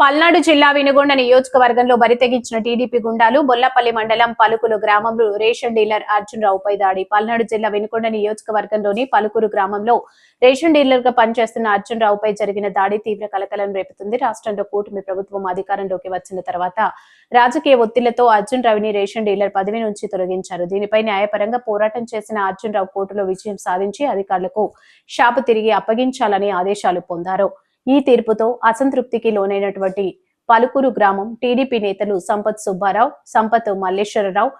పల్నాడు జిల్లా వినుగొండ నియోజకవర్గంలో బరితెగించిన టీడీపీ గుండాలు బొల్లపల్లి మండలం పలుకులు గ్రామంలో రేషన్ డీలర్ అర్జున్ రావుపై దాడి పల్నాడు జిల్లా వినుగొండ నియోజకవర్గంలోని పలుకురు గ్రామంలో రేషన్ డీలర్గా పనిచేస్తున్న అర్జున్ రావుపై జరిగిన దాడి తీవ్ర కలకలం రేపుతుంది. రాష్ట్రంలో కూటమి ప్రభుత్వం అధికారంలోకి వచ్చిన తర్వాత రాజకీయ ఒత్తిళ్ళతో అర్జున్ రావుని రేషన్ డీలర్ పదవి నుంచి తొలగించారు. దీనిపై న్యాయపరంగా పోరాటం చేసిన అర్జున్ రావు కోర్టులో విజయం సాధించి అధికారులకు షాపు తిరిగి అప్పగించాలని ఆదేశాలు పొందారు. ఈ తీర్పుతో అసంతృప్తికి లోనైనటువంటి పలుకురు గ్రామం టీడీపీ నేతలు సంపత్ సుబ్బారావు సంపత్ మల్లేశ్వరరావు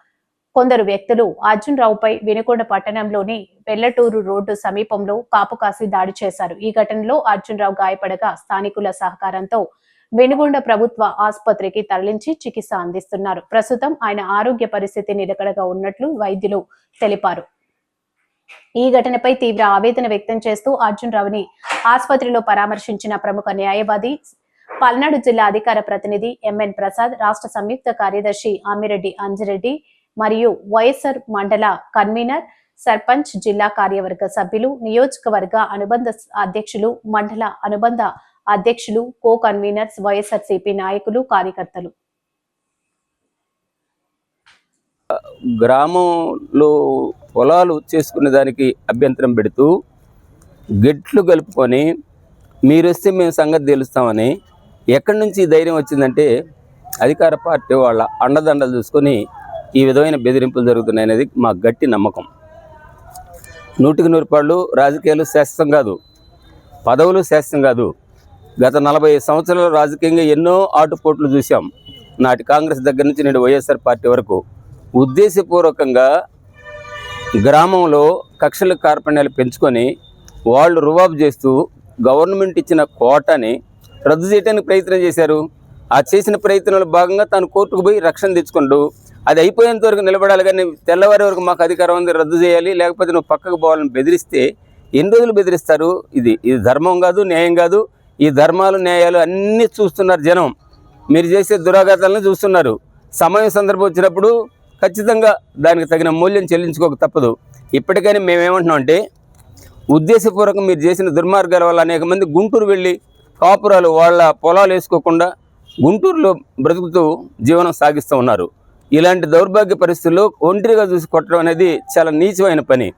కొందరు వ్యక్తులు అర్జున్ రావుపై వినుకొండ పట్టణంలోని వెల్లటూరు రోడ్డు సమీపంలో కాపు కాసి దాడి చేశారు. ఈ ఘటనలో అర్జున్ రావు గాయపడగా స్థానికుల సహకారంతో వెనుగొండ ప్రభుత్వ ఆసుపత్రికి తరలించి చికిత్స అందిస్తున్నారు. ప్రస్తుతం ఆయన ఆరోగ్య పరిస్థితి నిలకడగా ఉన్నట్లు వైద్యులు తెలిపారు. ఈ ఘటనపై తీవ్ర ఆవేదన వ్యక్తం చేస్తూ అర్జున్ రావుని ఆసుపత్రిలో పరామర్శించిన ప్రముఖ న్యాయవాది పల్నాడు జిల్లా అధికార ప్రతినిధి ఎంఎన్ ప్రసాద్ రాష్ట్ర సంయుక్త కార్యదర్శి ఆమిరెడ్డి అంజిరెడ్డి మరియు వైఎస్ఆర్ మండల కన్వీనర్ సర్పంచ్ జిల్లా కార్యవర్గ సభ్యులు నియోజకవర్గ అనుబంధ అధ్యక్షులు మండల అనుబంధ అధ్యక్షులు కో కన్వీనర్స్ వైఎస్ఆర్సీపీ నాయకులు కార్యకర్తలు. గ్రామంలో పొలాలు చేసుకునే దానికి అభ్యంతరం పెడుతూ గెట్లు కలుపుకొని మీరు వస్తే మేము సంగతి తెలుస్తామని ఎక్కడి నుంచి ధైర్యం వచ్చిందంటే అధికార పార్టీ వాళ్ళ అండదండలు చూసుకొని ఈ విధమైన బెదిరింపులు జరుగుతున్నాయి అనేది మా గట్టి నమ్మకం. నూటికి నూరు పాళ్ళు రాజకీయాలు శాశ్వతం కాదు పదవులు శాశ్వతం కాదు. గత నలభై సంవత్సరాలు రాజకీయంగా ఎన్నో ఆటుపోట్లు చూసాం నాటి కాంగ్రెస్ దగ్గర నుంచి నేడు వైఎస్ఆర్ పార్టీ వరకు ఉద్దేశపూర్వకంగా గ్రామంలో కక్షల కార్పణ్యాలు పెంచుకొని వాళ్ళు రువాబు చేస్తూ గవర్నమెంట్ ఇచ్చిన కోటాని రద్దు చేయడానికి ప్రయత్నం చేశారు. ఆ చేసిన ప్రయత్నంలో భాగంగా తాను కోర్టుకు పోయి రక్షణ తెచ్చుకుంటూ అది అయిపోయేంత వరకు నిలబడాలి కానీ తెల్లవారి వరకు మాకు అధికారం ఉంది రద్దు చేయాలి లేకపోతే నువ్వు పక్కకు పోవాలని బెదిరిస్తే ఎన్ని రోజులు బెదిరిస్తారు? ఇది ఇది ధర్మం కాదు న్యాయం కాదు. ఈ ధర్మాలు న్యాయాలు అన్నీ చూస్తున్నారు జనం. మీరు చేసే దురాఘాతాలను చూస్తున్నారు. సమయం సందర్భం వచ్చినప్పుడు ఖచ్చితంగా దానికి తగిన మూల్యం చెల్లించుకోక తప్పదు. ఇప్పటికైనా మేమేమంటున్నాం అంటే ఉద్దేశపూర్వకం మీరు చేసిన దుర్మార్గాల వల్ల అనేక మంది గుంటూరు వెళ్ళి కాపురాలు వాళ్ళ పొలాలు వేసుకోకుండా గుంటూరులో బ్రతుకుతూ జీవనం సాగిస్తూ ఉన్నారు. ఇలాంటి దౌర్భాగ్య పరిస్థితుల్లో ఒంటరిగా చూసి కొట్టడం అనేది చాలా నీచమైన పని.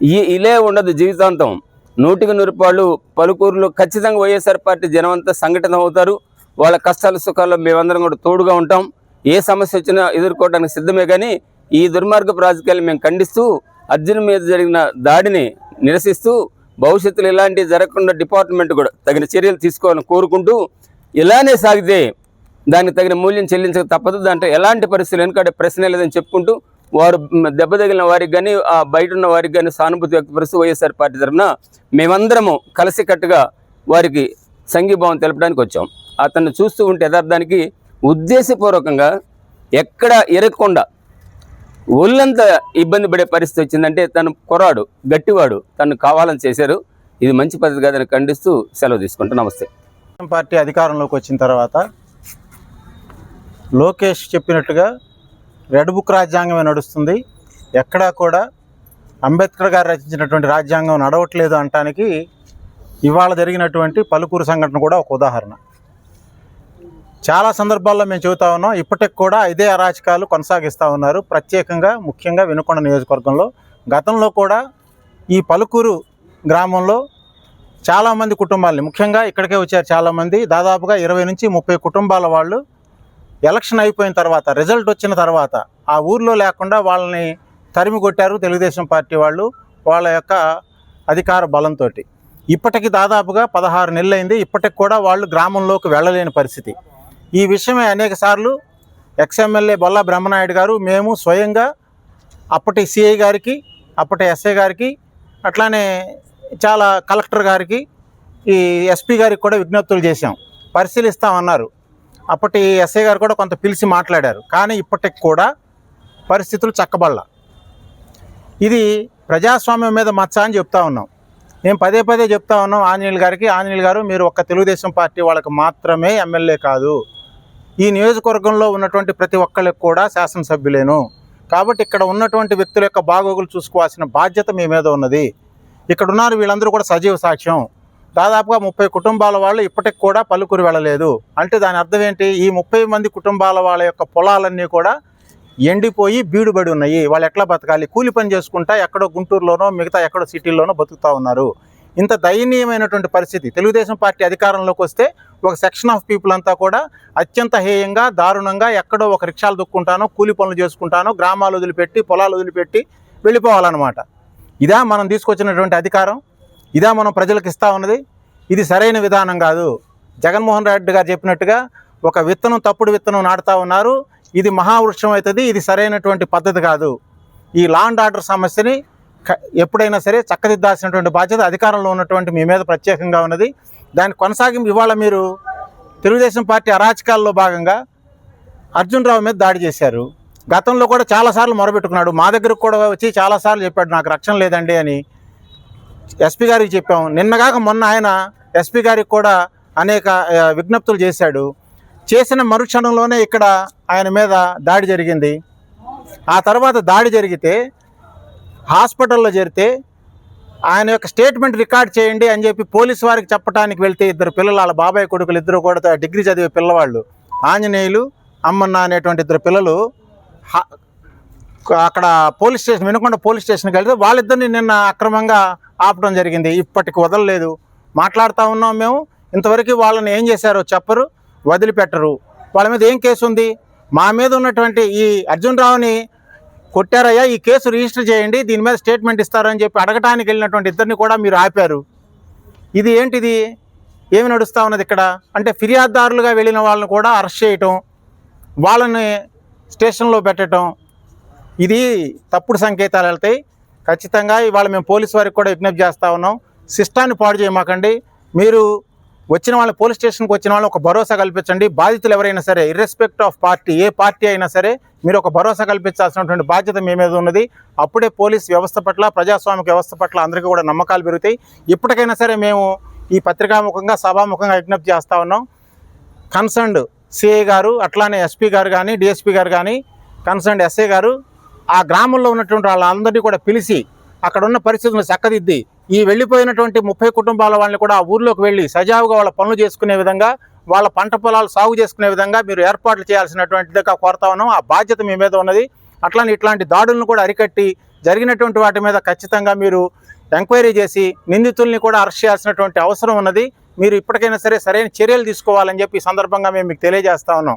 ఈ ఇలే ఉండదు జీవితాంతం. నూటికి నూరు పాళ్ళు పలుకూరులో ఖచ్చితంగా వైఎస్ఆర్ పార్టీ జనమంతా సంఘటన అవుతారు వాళ్ళ కష్టాల సుఖాల్లో మేమందరం కూడా తోడుగా ఉంటాం. ఏ సమస్య వచ్చినా ఎదుర్కోవడానికి సిద్ధమే కానీ ఈ దుర్మార్గ రాజకీయాలు మేము ఖండిస్తూ అర్జున్ మీద జరిగిన దాడిని నిరసిస్తూ భవిష్యత్తులో ఇలాంటివి జరగకుండా డిపార్ట్మెంట్ కూడా తగిన చర్యలు తీసుకోవాలని కోరుకుంటూ ఇలానే సాగితే దానికి తగిన మూల్యం చెల్లించక తప్పదు. దాంట్లో ఎలాంటి పరిస్థితులు ఎందుకంటే ప్రశ్న లేదని చెప్పుకుంటూ వారు దెబ్బ తగిలిన వారికి కానీ ఆ బయట ఉన్న వారికి కానీ సానుభూతి వ్యక్తపరుస్తూ వైఎస్ఆర్ పార్టీ తరఫున మేమందరము కలిసికట్టుగా వారికి సంఘీభావం తెలపడానికి వచ్చాం. అతన్ని చూస్తూ ఉంటే యథార్థానికి ఉద్దేశపూర్వకంగా ఎక్కడ ఎరగకుండా ఒళ్ళంతా ఇబ్బంది పడే పరిస్థితి వచ్చిందంటే తను కొరాడు గట్టివాడు తను కావాలని చేశారు. ఇది మంచి పద్ధతి కాదని ఖండిస్తూ సెలవు తీసుకుంటూ నమస్తే. పార్టీ అధికారంలోకి వచ్చిన తర్వాత లోకేష్ చెప్పినట్టుగా రెడ్ బుక్ రాజ్యాంగమే నడుస్తుంది. ఎక్కడా కూడా అంబేద్కర్ గారు రచించినటువంటి రాజ్యాంగం నడవట్లేదు అనటానికి ఇవాళ జరిగినటువంటి పలుకూరు సంఘటన కూడా ఒక ఉదాహరణ. చాలా సందర్భాల్లో మేము చెబుతా ఉన్నాం. ఇప్పటికి కూడా ఇదే అరాచకాలు కొనసాగిస్తూ ఉన్నారు. ప్రత్యేకంగా ముఖ్యంగా వినుకొండ నియోజకవర్గంలో. గతంలో కూడా ఈ పలుకూరు గ్రామంలో చాలామంది కుటుంబాలని ముఖ్యంగా ఇక్కడికే వచ్చారు చాలామంది. దాదాపుగా ఇరవై నుంచి ముప్పై కుటుంబాల వాళ్ళు ఎలక్షన్ అయిపోయిన తర్వాత రిజల్ట్ వచ్చిన తర్వాత ఆ ఊర్లో లేకుండా వాళ్ళని తరిమి కొట్టారు తెలుగుదేశం పార్టీ వాళ్ళు వాళ్ళ యొక్క అధికార బలంతో ఇప్పటికి దాదాపుగా పదహారు నెలలైంది. ఇప్పటికి కూడా వాళ్ళు గ్రామంలోకి వెళ్ళలేని పరిస్థితి. ఈ విషయమే అనేక సార్లు ఎక్స్ఎమ్మెల్యే బొల్లా బ్రహ్మనాయుడు గారు మేము స్వయంగా అప్పటి సిఐ గారికి అప్పటి ఎస్ఐ గారికి అట్లానే చాలా కలెక్టర్ గారికి ఈ ఎస్పీ గారికి కూడా విజ్ఞప్తులు చేశాం. పరిశీలిస్తామన్నారు. అప్పటి ఎస్ఐ గారు కూడా కొంత పిలిచి మాట్లాడారు. కానీ ఇప్పటికి కూడా పరిస్థితులు చక్కబల్ల ఇది ప్రజాస్వామ్యం మీద మచ్చ అని చెప్తా ఉన్నాం. మేము పదే పదే చెప్తా ఉన్నాం ఆంజనేయులు గారికి ఆంజనేయులు గారు మీరు ఒక్క తెలుగుదేశం పార్టీ వాళ్ళకి మాత్రమే ఎమ్మెల్యే కాదు. ఈ నియోజకవర్గంలో ఉన్నటువంటి ప్రతి ఒక్కరికి కూడా శాసనసభ్యులేను. కాబట్టి ఇక్కడ ఉన్నటువంటి వ్యక్తుల యొక్క బాగోగులు చూసుకోవాల్సిన బాధ్యత మీ మీద ఉన్నది. ఇక్కడ ఉన్నారు వీళ్ళందరూ కూడా సజీవ సాక్ష్యం. దాదాపుగా ముప్పై కుటుంబాల వాళ్ళు ఇప్పటికి కూడా పలుకురు వెళ్ళలేదు. అంటే దాని అర్థం ఏంటి? ఈ ముప్పై మంది కుటుంబాల వాళ్ళ యొక్క పొలాలన్నీ కూడా ఎండిపోయి బీడుబడి ఉన్నాయి. వాళ్ళు ఎట్లా బతకాలి? కూలి పని చేసుకుంటా ఎక్కడో గుంటూరులోనో మిగతా ఎక్కడో సిటీల్లోనో బతుకుతూ ఉన్నారు. ఇంత దయనీయమైనటువంటి పరిస్థితి. తెలుగుదేశం పార్టీ అధికారంలోకి వస్తే ఒక సెక్షన్ ఆఫ్ పీపుల్ అంతా కూడా అత్యంత హేయంగా దారుణంగా ఎక్కడో ఒక రిక్షాలు దుక్కుంటానో కూలి పనులు చేసుకుంటానో గ్రామాలు వదిలిపెట్టి పొలాలు వదిలిపెట్టి వెళ్ళిపోవాలన్నమాట. ఇదా మనం తీసుకొచ్చినటువంటి అధికారం. ఇదా మనం ప్రజలకు ఇస్తా ఉన్నది. ఇది సరైన విధానం కాదు. జగన్మోహన్ రెడ్డి గారు చెప్పినట్టుగా ఒక విత్తనం తప్పుడు విత్తనం నాటుతా ఉన్నారు. ఇది మహావృక్షం అవుతుంది. ఇది సరైనటువంటి పద్ధతి కాదు. ఈ లా అండ్ ఆర్డర్ సమస్యని ఎప్పుడైనా సరే చక్కదిద్దాల్సినటువంటి బాధ్యత అధికారంలో ఉన్నటువంటి మీ మీద ప్రత్యేకంగా ఉన్నది. దాని కొనసాగింపు ఇవాళ మీరు తెలుగుదేశం పార్టీ అరాచకాల్లో భాగంగా అర్జున్ రావు మీద దాడి చేశారు. గతంలో కూడా చాలాసార్లు మొరబెట్టుకున్నాడు. మా దగ్గరకు కూడా వచ్చి చాలాసార్లు చెప్పాడు నాకు రక్షణ లేదండి అని ఎస్పీ గారికి చెప్పాం నిన్నగాక మొన్న ఆయన ఎస్పీ గారికి కూడా అనేక విజ్ఞప్తులు చేశాడు. చేసిన మరుక్షణంలోనే ఇక్కడ ఆయన మీద దాడి జరిగింది. ఆ తర్వాత దాడి జరిగితే హాస్పిటల్లో చేరితే ఆయన యొక్క స్టేట్మెంట్ రికార్డ్ చేయండి అని చెప్పి పోలీసు వారికి చెప్పడానికి వెళ్తే ఇద్దరు పిల్లలు వాళ్ళ బాబాయ్ కొడుకులు ఇద్దరు కూడా డిగ్రీ చదివే పిల్లవాళ్ళు ఆంజనేయులు అమ్మన్న అనేటువంటి ఇద్దరు పిల్లలు హా- అక్కడ పోలీస్ స్టేషన్ వినకొండ పోలీస్ స్టేషన్కి వెళ్తే వాళ్ళిద్దరిని నిన్న అక్రమంగా ఆపడం జరిగింది. ఇప్పటికి వదలలేదు. మాట్లాడుతూ ఉన్నాం మేము. ఇంతవరకు వాళ్ళని ఏం చేశారో చెప్పరు వదిలిపెట్టరు. వాళ్ళ మీద ఏం కేసు ఉంది? మా మీద ఉన్నటువంటి ఈ అర్జున్ రావుని కొట్టారయ్యా ఈ కేసు రిజిస్టర్ చేయండి దీని మీద స్టేట్మెంట్ ఇస్తారని చెప్పి అడగటానికి వెళ్ళినటువంటి ఇద్దరిని కూడా మీరు ఆపారు. ఇది ఏంటిది? ఏమి నడుస్తూ ఉన్నది ఇక్కడ? అంటే ఫిర్యాదుదారులుగా వెళ్ళిన వాళ్ళని కూడా అరెస్ట్ చేయటం వాళ్ళని స్టేషన్లో పెట్టడం ఇది తప్పుడు సంకేతాలు వెళ్తాయి. ఖచ్చితంగా ఇవాళ మేము పోలీసు వారికి కూడా విజ్ఞప్తి చేస్తూ ఉన్నాం. సిస్టాన్ని పాడు చేయమాకండి. మీరు వచ్చిన వాళ్ళ పోలీస్ స్టేషన్కి వచ్చిన వాళ్ళు ఒక భరోసా కల్పించండి. బాధితులు ఎవరైనా సరే ఇర్రెస్పెక్ట్ ఆఫ్ పార్టీ ఏ పార్టీ అయినా సరే మీరు ఒక భరోసా కల్పించాల్సినటువంటి బాధ్యత మీ మీద ఉన్నది. అప్పుడే పోలీస్ వ్యవస్థ పట్ల ప్రజాస్వామిక వ్యవస్థ పట్ల అందరికీ కూడా నమ్మకాలు పెరుగుతాయి. ఇప్పటికైనా సరే మేము ఈ పత్రికాముఖంగా సభాముఖంగా విజ్ఞప్తి చేస్తూ ఉన్నాం. కన్సర్న్డ్ సిఐ గారు అట్లానే ఎస్పీ గారు కానీ డిఎస్పీ గారు కానీ కన్సర్న్డ్ ఎస్ఐ గారు ఆ గ్రామంలో ఉన్నటువంటి వాళ్ళందరినీ కూడా పిలిచి అక్కడ ఉన్న పరిస్థితులను చక్కదిద్ది ఈ వెళ్ళిపోయినటువంటి ముప్పై కుటుంబాల వాళ్ళని కూడా ఆ ఊర్లోకి వెళ్ళి సజావుగా వాళ్ళ పనులు చేసుకునే విధంగా వాళ్ళ పంట పొలాలు సాగు చేసుకునే విధంగా మీరు ఏర్పాట్లు చేయాల్సినటువంటిదిగా కోరుతా ఉన్నాం. ఆ బాధ్యత మీ మీద ఉన్నది. అట్లానే ఇట్లాంటి దాడులను కూడా అరికట్టి జరిగినటువంటి వాటి మీద ఖచ్చితంగా మీరు ఎంక్వైరీ చేసి నిందితుల్ని కూడా అరెస్ట్ చేయాల్సినటువంటి అవసరం ఉన్నది. మీరు ఇప్పటికైనా సరే సరైన చర్యలు తీసుకోవాలని చెప్పి ఈ సందర్భంగా మేము మీకు తెలియజేస్తా ఉన్నాం.